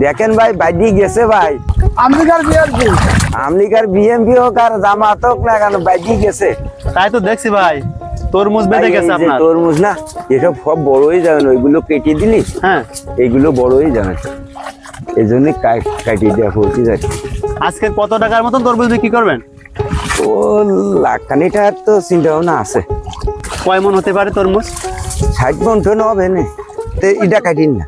দেখেন ভাই বাইদি গেছে ভাই। আমেরিকার বিআরপি আমেরিকার বিএমপি হোক আর জামাত হোক না কেন বাইদি গেছে। তাই তো দেখছি ভাই তরমুজ বেঁধে গেছে আপনার। তরমুজ না এসব সব বড়ই যাবেন ওইগুলো কেটে দিলি হ্যাঁ। এইগুলো বড় বড়ই যাবেন এই জন্য কাটিয়ে দেওয়া পড়তে যাচ্ছে আজকে কত টাকার মতন তরমুজ বিক্রি করবেন? ও লাখখানি টাকার তো চিন্তা ভাবনা আছে। কয় মন হতে পারে তরমুজ? ষাট বন্টন হবে না। তো এটা কাটিন না।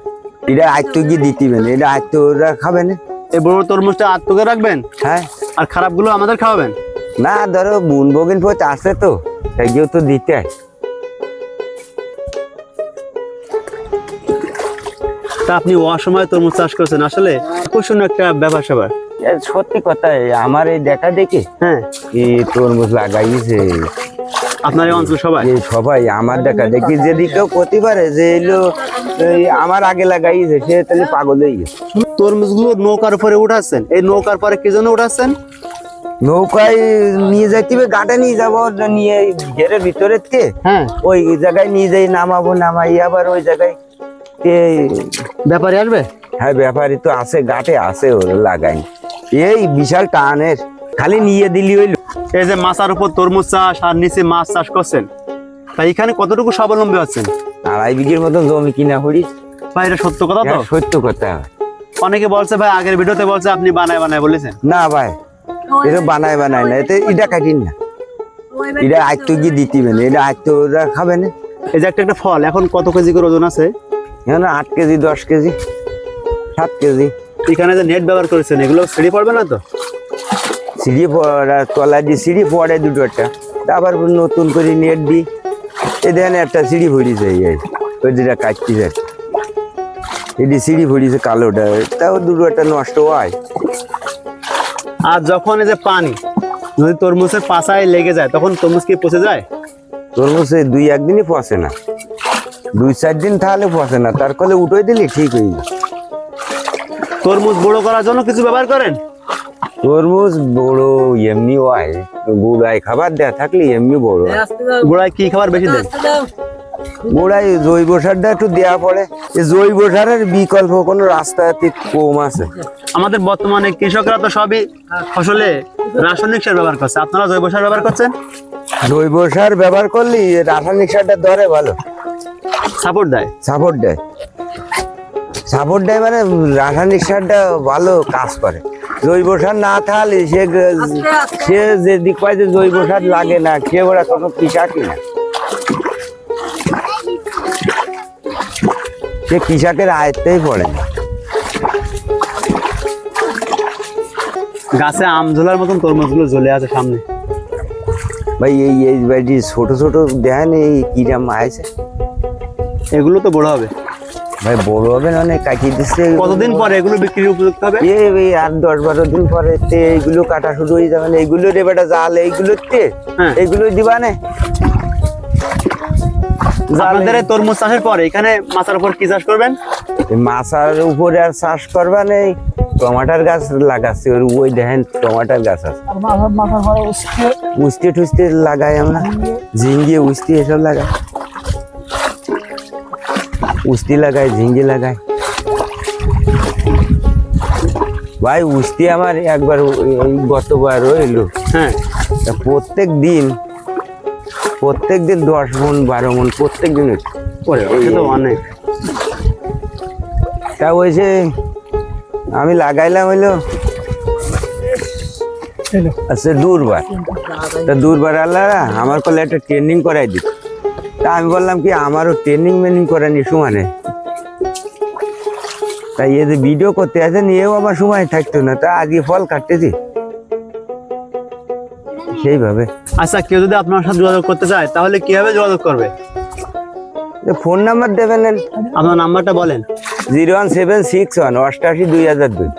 এটা আয়ত্ত গিয়ে দিতিবেন এটা আয়ত্ত ওরা খাবে না এই বড় তরমুজটা আত্মকে রাখবেন? হ্যাঁ। আর খারাপগুলো আমাদের খাওয়াবেন? না ধরো বুন বগিন পথ আছে তো তাইও তো দিতে হয়। তা আপনি অসময়ে তরমুজ চাষ করছেন আসলে আকর্ষণীয় একটা ব্যাপার এ সত্যি কথা এই আমার এই দেখা দেখে হ্যাঁ। এই তরমুজ লাগাইছে। আপনার এই অঞ্চল সবাই? সবাই আমার দেখা দেখি যদি কেউ করতে পারে যে এলো আমার আগে লাগাইছে সে তাহলে পাগল হয়ে গেছে। তরমুজগুলো নৌকার উপরে উঠাচ্ছেন। এই নৌকার পরে কি জন্য উঠাচ্ছেন? নৌকায় নিয়ে যাইতে গাটে নিয়ে যাব নিয়ে ঘেরের ভিতরে হ্যাঁ। ওই জায়গায় নিয়ে যাই নামাবো নামাই আবার ওই জায়গায় ব্যাপারে আসবে? হ্যাঁ ব্যাপারই তো আছে গাটে আছে ওর লাগাই এই বিশাল টানের খালি নিয়ে দিলি হইল। এই যে মাছার উপর তরমুজ চাষ আর নিচে মাছ চাষ করছেন। তাই এখানে কতটুকু স্বাবলম্বী হচ্ছেন আড়াই বিঘের মতো জমি কিনা করি। ভাই এটা সত্য কথা তো? সত্য কথা। অনেকে বলছে ভাই আগের ভিডিওতে বলছে আপনি বানায় বানায় বলেছেন। না ভাই এটা বানায় বানায় না এতে এটা কাটিন না। এটা আয়ত্ত গিয়ে দিতিবেন এটা আয়ত্ত ওরা খাবে না। এই যে একটা একটা ফল এখন কত কেজি করে ওজন আছে? এখন আট কেজি দশ কেজি সাত কেজি। এখানে যে নেট ব্যবহার করেছেন এগুলো ছেড়ে পড়বে না তো? সিঁড়ি পড়া তলা দিয়ে সিঁড়ি পড়ে দুটো একটা আবার নতুন করে নেট দিই এই দেখেন একটা সিঁড়ি ভরিছে এই ওই যেটা কাটতে যাচ্ছে এটি সিঁড়ি ভরিছে কালোটা তাও দুটো একটা নষ্ট হয়। আর যখন এই যে পানি যদি তরমুজের পাশায় লেগে যায় তখন তরমুজ কি পচে যায়? তরমুজ এই দুই একদিনই পচে না। দুই চার দিন তাহলে পচে না তার কলে উঠোই দিলি ঠিক হয়ে যায়। তরমুজ বড় করার জন্য কিছু ব্যবহার করেন? তরমুজ বড় এমনি হয় গুড়ায় খাবার দেয়া থাকলে এমনি বড়। গোড়ায় কি খাবার বেশি দেন? গোড়ায় জৈব সারটা একটু দেওয়া পড়ে। জৈব সারের বিকল্প কোনো রাস্তাতে কম আছে। আমাদের বর্তমানে কৃষকরা তো সবই ফসলে রাসায়নিক সার ব্যবহার করছে। আপনারা জৈব সার ব্যবহার করছেন? জৈব সার ব্যবহার করলে রাসায়নিক সারটা ধরে ভালো। সাপোর্ট দেয়? সাপোর্ট দেয়। সাপোর্ট দেয় মানে রাসায়নিক সারটা ভালো কাজ করে। জৈব সার না থাকলে সে সে যে দিক পায় যে জৈব সার লাগে না সে ওরা কোনো কৃষকই না। সে কৃষকের আয়ত্তেই পড়ে না। গাছে আম ঝোলার মতন তরমুজগুলো জ্বলে আছে সামনে। ভাই এই এই বাড়ি ছোট ছোট দেখেন এই কিরাম আছে এগুলো তো বড় হবে। ভাই বড় হবে না অনেক কাটিয়ে দিচ্ছে কতদিন পরে এগুলো বিক্রির উপযুক্ত হবে? এই এই আর দশ বারো দিন পরে এইগুলো কাটা শুরু হয়ে যাবে না। এইগুলো রে বেটা জাল এইগুলোতে? হ্যাঁ। এইগুলো দিবা না। আপনাদের তরমুজ চাষের পরে এখানে মাথার উপর কি চাষ করবেন? মাছার উপরে আর চাষ করবা নেই টমাটার গাছ লাগাচ্ছি। ওর ওই দেখেন টমাটার গাছ আছে। লাগাই আমরা। ঝিঙ্গি উস্তি এসব লাগাই। উস্তি লাগায় ঝিঙ্গি লাগায়। ভাই উস্তি আমার একবার ওই- ওই গতবার রইল। হ্যাঁ। তা প্রত্যেক দিন প্রত্যেক দিন দশ মন বারো মন প্রত্যেক দিন অনেক। তা ওই যে আমি লাগাইলাম হইল আচ্ছা দুর্বার তা দুর্বার আল্লাহ আমার কলে একটা ট্রেনিং করাই দিত। তা আমি বললাম কি আমারও ট্রেনিং মেনিং করানি সমানে। তাই এ যে ভিডিও করতে আছে নিয়েও আমার সময় থাকতো না তা আজকে ফল কাটতেছি। সেইভাবে। আচ্ছা কেউ যদি আপনার সাথে যোগাযোগ করতে চায় তাহলে কীভাবে যোগাযোগ করবে? ফোন নাম্বার দেবেন আপনার নাম্বারটা বলেন। Zero one seven six one অষ্টাশি দুই হাজার দুই।